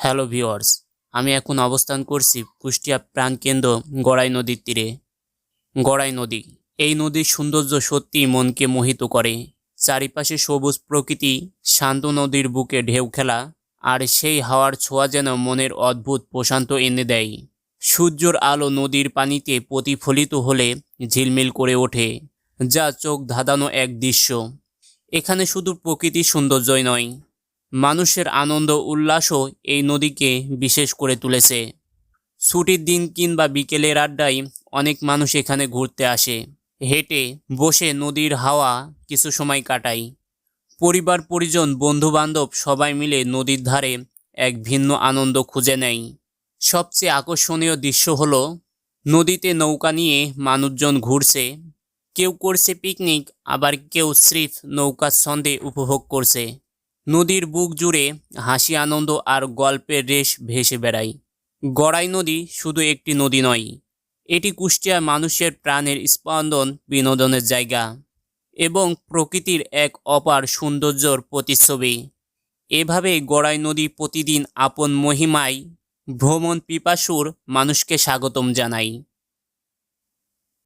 Hello viewers আমি এখন অবস্থান করছি কুষ্টিয়া প্রাণকেন্দ্র গড়াই নদীর তীরে। গড়াই নদী, এই নদীর সৌন্দর্য সত্যিই মনকে মোহিত করে। চারিপাশে সবুজ প্রকৃতি, শান্ত নদীর বুকে ঢেউ খেলা, আর সেই হাওয়ার ছোঁয়া যেন মনের অদ্ভুত প্রশান্ত এনে দেয়। সূর্যর আলো নদীর পানিতে প্রতিফলিত হলে ঝিলমিল করে ওঠে, যা চোখ ধাঁধানো এক দৃশ্য। এখানে শুধু প্রকৃতির সৌন্দর্যই নয় মানুষের আনন্দ উল্লাসও এই নদীকে বিশেষ করে তুলেছে। ছুটির দিন কিংবা বিকেলের আড্ডায় অনেক মানুষ এখানে ঘুরতে আসে। হেঁটে বসে নদীর হাওয়া কিছু সময় কাটায় পরিবার, পরিজন, বন্ধুবান্ধব সবাই মিলে নদীর ধারে এক ভিন্ন আনন্দ খুঁজে নেয় সবচেয়ে আকর্ষণীয় দৃশ্য হল নদীতে নৌকা নিয়ে মানুষজন ঘুরছে। কেউ করছে পিকনিক আবার কেউ স্রিফ নৌকার ছন্দে উপভোগ করছে। নদীর বুক জুড়ে হাসি, আনন্দ আর গল্পের রেশ ভেসে বেড়ায় গড়াই নদী শুধু একটি নদী নয়, এটি কুষ্টিয়া মানুষের প্রাণের স্পন্দন বিনোদনের জায়গা এবং প্রকৃতির এক অপার সৌন্দর্যর প্রতিচ্ছবি। এভাবে গড়াই নদী প্রতিদিন আপন মহিমায় ভ্রমণ পিপাসুর মানুষকে স্বাগতম জানায়